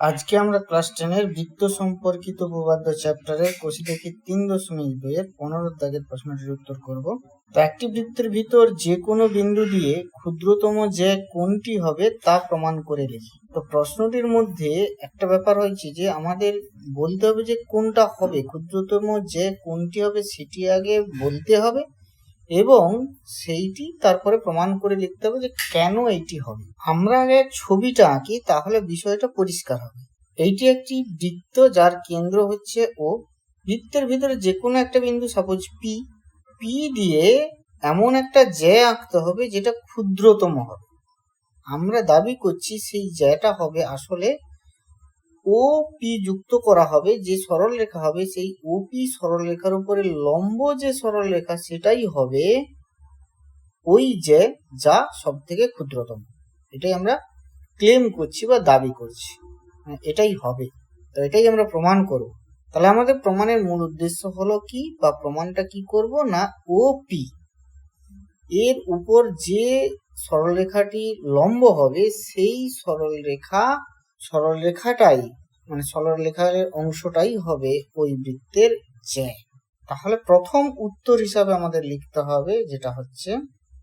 আজকে আমরা ক্লাস টেনের বৃত্ত সম্পর্কিত উপপাদ্য চ্যাপ্টারের কোষি থেকে তিন দশমিক দুইয়ের পনেরো দাগের প্রশ্নটির উত্তর করব। তো একটি বৃত্তের ভিতর যে কোনো বিন্দু দিয়ে ক্ষুদ্রতম যে কোনটি হবে তা প্রমাণ করে লিখি তো প্রশ্নটির মধ্যে একটা ব্যাপার হয়েছে যে আমাদের বলতে হবে যে কোনটা হবে, ক্ষুদ্রতম যে কোনটি হবে সেটি আগে বলতে হবে। এবং সেইটি তারপরে প্রমাণ করে লিখতে হবে যে কেন এইটি হবে। আমরা আগে ছবিটা আঁকি, তাহলে বিষয়টা পরিষ্কার হবে। এইটি একটি বৃত্ত যার কেন্দ্র হচ্ছে ও বৃত্তের ভিতরে যে কোনো একটা বিন্দু সাপোজ পি পি দিয়ে এমন একটা জ্যা আঁকতে হবে যেটা ক্ষুদ্রতম হবে। আমরা দাবি করছি সেই জ্যাটা হবে আসলে ও পি যুক্ত করা হবে, যে সরল রেখা হবে, সেই ও পি সরল রেখার উপরে লম্ব যে সরল রেখা সেটাই হবে ওই যে যা সব থেকে ক্ষুদ্রতম। এটাই আমরা ক্লেম করছি বা দাবি করছি। মানে এটাই হবে। তো এটাই আমরা প্রমাণ করব। তাহলে আমাদের প্রমাণের মূল উদ্দেশ্য হলো কি বা প্রমাণটা কি করব না ও পি এর উপর যে সরলরেখাটি লম্ব হবে, সেই সরলরেখা, সরলরেখাটাই মানে সরলরেখার অংশটাই হবে ওই বৃত্তের জ্যা। তাহলে প্রথম উত্তর হিসাবে আমাদের লিখতে হবে, যেটা হচ্ছে,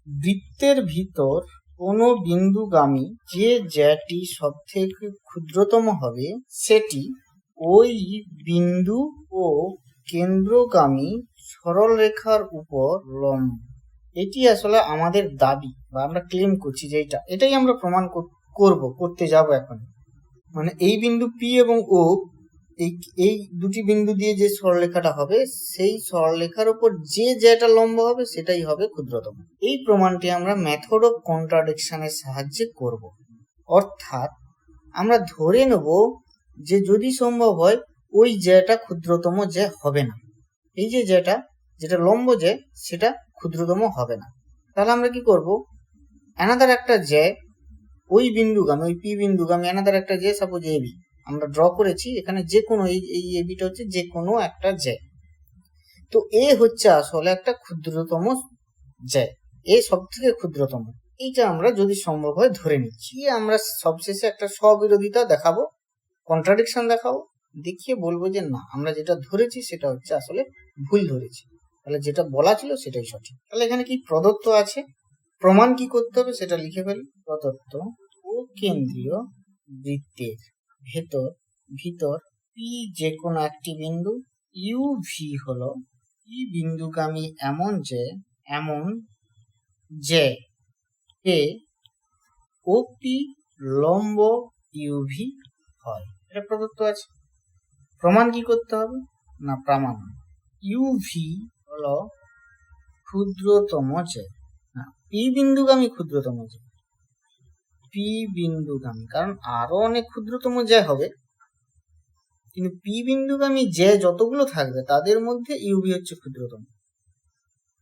বৃত্তের ভিতর কোনো বিন্দুগামী যে জ্যাটি সব থেকে ক্ষুদ্রতম হবে, সেটি ওই বিন্দু ও কেন্দ্রগামী সরলরেখার উপর লম্ব। এটি আসলে আমাদের দাবি, বা আমরা ক্লেম করছি যে এটা, এটাই আমরা প্রমাণ কর- করব, করতে যাব এখন। মানে এই বিন্দু পি এবং ও এই এই দুটি বিন্দু দিয়ে যে সরলরেখাটা হবে, সেই সরলরেখার উপর যে যেটা লম্ব হবে, সেটাই হবে ক্ষুদ্রতম। এই প্রমাণটি আমরা মেথড অফ কন্ট্রাডিকশনের সাহায্যে করব। অর্থাৎ, আমরা ধরে নেব যে যদি সম্ভব হয়, ওই যেটা ক্ষুদ্রতম যে হবে না। এই যে যেটা যেটা লম্ব যে, সেটা ক্ষুদ্রতম হবে না। তাহলে আমরা কি করব? অ্যানাদার একটা যে ওই বিন্দুগামী, ওই পি বিন্দুগামী অ্যানাদার একটা যে সাপোজ এবি আমরা ড্র করেছি, এখানে যে কোনো এই এই এবিটা হচ্ছে যে কোনো একটা যে তো এ হচ্ছে আসলে একটা ক্ষুদ্রতম যে এ সব থেকে ক্ষুদ্রতম। এইটা আমরা যদি সম্ভব হয় ধরে নিচ্ছি। আমরা সবশেষে একটা স্ববিরোধিতা দেখাবো কন্ট্রাডিকশন দেখাবো, দেখিয়ে বলব যে না, আমরা যেটা ধরেছি সেটা হচ্ছে আসলে ভুল ধরেছি। তাহলে যেটা বলা ছিল সেটাই সঠিক। তাহলে এখানে কি প্রদত্ত আছে? প্রমাণ কি করতে হবে সেটা লিখে ফেলি। প্রদত্ত কেন্দ্রীয় বৃত্তের ভেতর, ভিতর পি যে কোনো একটি বিন্দু ইউ ভি হলো ই বিন্দুগামী এমন যে এমন যে এ ও পি লম্ব ইউভি হয়। এটা প্রদত্ত আছে। প্রমাণ কি করতে হবে? না, প্রমাণ ইউভি হলো ক্ষুদ্রতম যে, না পি বিন্দুগামী ক্ষুদ্রতম যে। পি বিন্দুগামী, কারণ আরও অনেক ক্ষুদ্রতম যে হবে। কিন্তু পি বিন্দুগামী যে যতগুলো থাকবে, তাদের মধ্যে ইউভি হচ্ছে ক্ষুদ্রতম।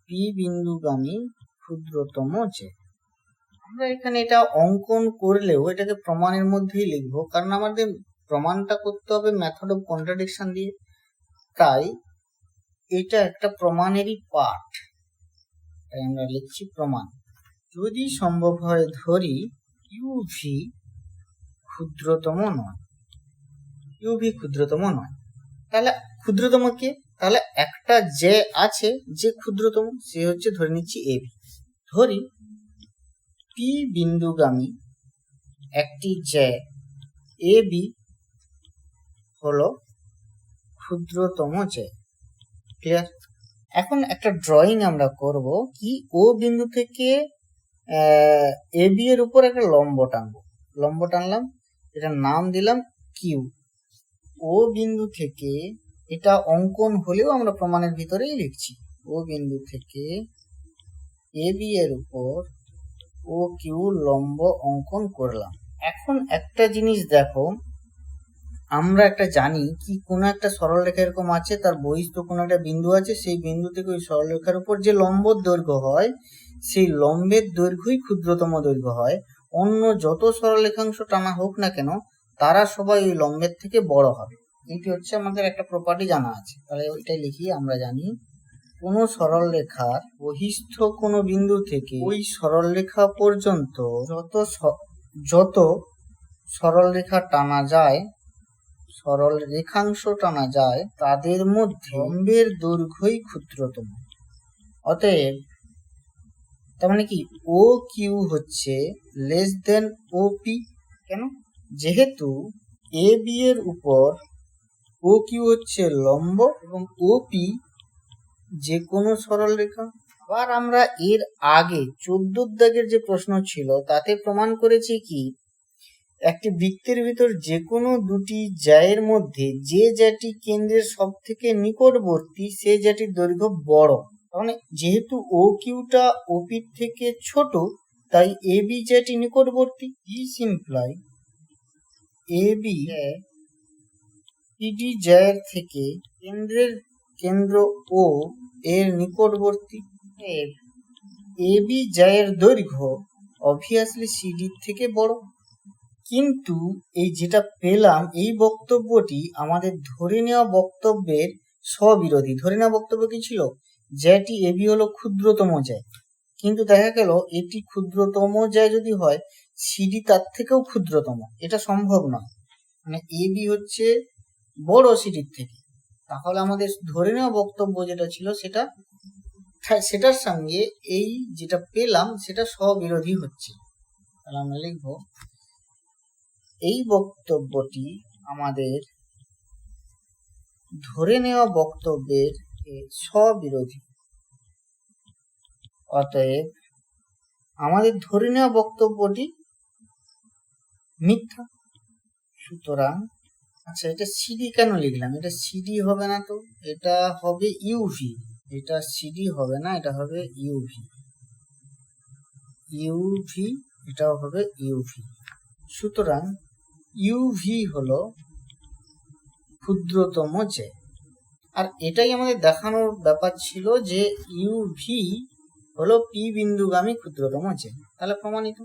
পি বিন্দুগামী ক্ষুদ্রতম যে আমরা এখানে এটা অঙ্কন করলেও এটাকে প্রমাণের মধ্যেই লিখব, কারণ আমাদের প্রমাণটা করতে হবে মেথড অফ কন্ট্রাডিকশন দিয়ে। তাই এটা একটা প্রমাণেরই পার্ট তাই আমরা লিখছি প্রমাণ। যদি সম্ভব হয় ধরি ইউভি ক্ষুদ্রতম নয়। ইউভি ক্ষুদ্রতম নয়। তাহলে ক্ষুদ্রতম কে? তাহলে একটা যে আছে, যে ক্ষুদ্রতম, সে হচ্ছে ধরে নিচ্ছি এবি ধরি পি বিন্দুগামী একটি যে এ বি হলো ক্ষুদ্রতম যে ক্লিয়ার এখন একটা ড্রয়িং আমরা করব কি ও বিন্দু থেকে এ বি এর উপর একটা লম্ব টানবো। লম্ব টানলাম, এটার নাম দিলাম কিউ ও বিন্দু থেকে এটা অঙ্কন হলেও আমরা প্রমাণের ভিতরেই লিখছি। ও বিন্দু থেকে এ বি এর উপর ও কিউ লম্ব অঙ্কন করলাম। এখন একটা জিনিস দেখো আমরা একটা জানি কি কোনো একটা সরলরেখা এরকম আছে, তার বহিস্থ কোনো একটা বিন্দু আছে, সেই বিন্দু থেকে ওই সরলরেখার উপর যে লম্ব দৈর্ঘ্য হয়, সেই লম্বের দৈর্ঘ্যই ক্ষুদ্রতম দৈর্ঘ্য হয়। অন্য যত সরলরেখাংশ টানা হোক না কেন, তারা সবাই ওই লম্বের থেকে বড় হবে। এটি হচ্ছে আমাদের একটা প্রপার্টি জানা আছে। তাহলে ওইটাই লিখি, আমরা জানি কোন সরল রেখার বহিস্থ কোনো বিন্দু থেকে ওই সরল রেখা পর্যন্ত যত যত সরল রেখা টানা যায় সরল রেখাংশ টানা যায়, তাদের মধ্যে লম্বের দৈর্ঘ্যই ক্ষুদ্রতম। অতএব, তার মানে কি? ও কিউ হচ্ছে লেস দেন ও পি কেন? যেহেতু এ বি এর উপর ও কিউ হচ্ছে লম্ব এবং ও পি যে কোনো সরল রেখা। আবার আমরা এর আগে চোদ্দ দাগের যে প্রশ্ন ছিল, তাতে প্রমাণ করেছি কি? একটি বৃত্তের ভিতর যে কোনো দুটি জ্যায়ের মধ্যে যে জ্যাটি কেন্দ্রের সব থেকে নিকটবর্তী, সে জ্যাটির দৈর্ঘ্য বড়। মানে যেহেতু ও কিউটা ওপির থেকে ছোট, তাই এ বি জ্যাটি নিকটবর্তী। This imply A B PD জ্যায়ের থেকে কেন্দ্রের কেন্দ্র ও এর নিকটবর্তী। এ বি জ্যায়ের দৈর্ঘ্য অবভিয়াসলি সিডির থেকে বড়। কিন্তু এই যেটা পেলাম, এই বক্তব্যটি আমাদের ধরে নেওয়া বক্তব্যের স্ববিরোধী। ধরে নেওয়া বক্তব্য কি ছিল? জ্যাটি এবি হলো ক্ষুদ্রতম জ্যায়। কিন্তু দেখা গেল, এটি ক্ষুদ্রতম জ্যায় যদি হয়, সিডি তার থেকেও ক্ষুদ্রতম। এটা সম্ভব নয়। মানে এবি হচ্ছে বড় সিডির থেকে। তাহলে আমাদের ধরে নেওয়া বক্তব্য যেটা ছিল, সেটা সেটার সঙ্গে এই যেটা পেলাম, সেটা স্ববিরোধী হচ্ছে। তাহলে আমরা লিখব এই বক্তব্যটি আমাদের ধরে নেওয়া বক্তব্যের স্ববিরোধী। অতএব আমাদের ধরে নেওয়া বক্তব্যটি মিথ্যা। সুতরাং আচ্ছা এটা সিডি কেন লিখলাম? এটা সিডি হবে না তো? এটা হবে ইউভি। এটা সিডি হবে না, এটা হবে ইউভি। ইউভি, এটাও হবে ইউভি। সুতরাং ইউভি হলো ক্ষুদ্রতম যে। আর এটাই আমাদের দেখানোর ব্যাপার ছিল যে ইউভি হলো পি বিন্দুগামী ক্ষুদ্রতম যে। তাহলে প্রমাণিত?